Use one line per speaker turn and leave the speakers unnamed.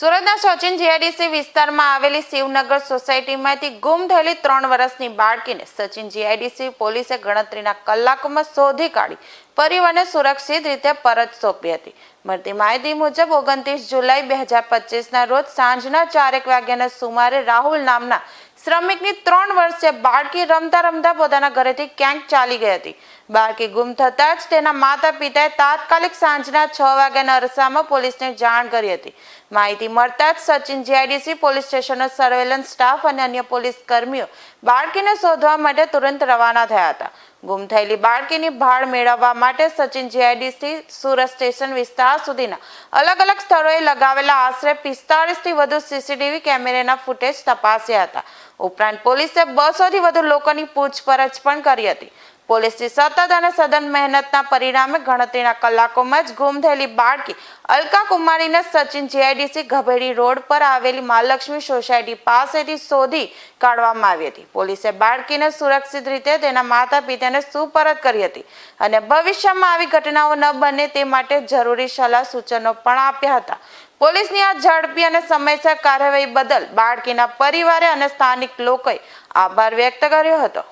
Sachin GIDC વિસ્તારમાં આવેલી શિવનગર સોસાયટીમાંથી ગુમ થયેલી ત્રણ વર્ષની બાળકીને સચિન જીઆઈડીસી પોલીસે ગણતરીના કલાકોમાં શોધી કાઢી, પરિવારને સુરક્ષિત રીતે પરત સોંપી હતી. મળતી માહિતી મુજબ, ઓગણત્રીસ જુલાઈ બે હજાર પચીસના રોજ સાંજના ચારેક વાગ્યાના સુમારે રાહુલ નામના શ્રમિકની ત્રણ વર્ષે બાળકી રમતા રમતા પોતાના ઘરેથી ક્યાંક ચાલી ગઈ હતી. બાળકી ગુમ થતાં જ તેના માતા પિતાએ તાત્કાલિક સાંજના છ વાગ્યાના અરસામાં પોલીસને જાણ કરી હતી. માહિતી મળતા જ સચિન જીઆઈડીસી પોલીસ સ્ટેશનનો સર્વેલન્સ સ્ટાફ અને અન્ય પોલીસ કર્મીઓ બાળકીને શોધવા માટે તુરંત રવાના થયા હતા. ગુમ થયેલી બાળકીની ભાળ મેળવવા માટે સચિન જીઆઈડીસી સુરત સ્ટેશન વિસ્તાર સુધીના અલગ અલગ સ્થળોએ લગાવેલા આશરે પિસ્તાળીસથી વધુ સીસીટીવી કેમેરાના ફૂટેજ તપાસ્યા હતા. ઉપરાંત પોલીસે બસોથી વધુ લોકોની પૂછપરછ પણ કરી હતી. પોલીસની સતત અને સદન મહેનતના પરિણામે ગણતરીના કલાકોમાં જ ગુમ થયેલી બાળકી અલકા કુમારીને સચિન જીઆઈડીસી ગભેડી રોડ પર આવેલી મહાલક્ષ્મી સોસાયટી પાસેથી શોધી કાઢવામાં આવી હતી. પોલીસે બાળકીને સુરક્ષિત રીતે તેના માતા પિતાને સુપરત કરી હતી અને ભવિષ્યમાં આવી ઘટનાઓ ન બને તે માટે જરૂરી સલાહ સૂચનો પણ આપ્યા હતા. પોલીસની આ ઝડપી અને સમયસર કાર્યવાહી બદલ બાળકીના પરિવારે અને સ્થાનિક લોકોએ આભાર વ્યક્ત કર્યો હતો.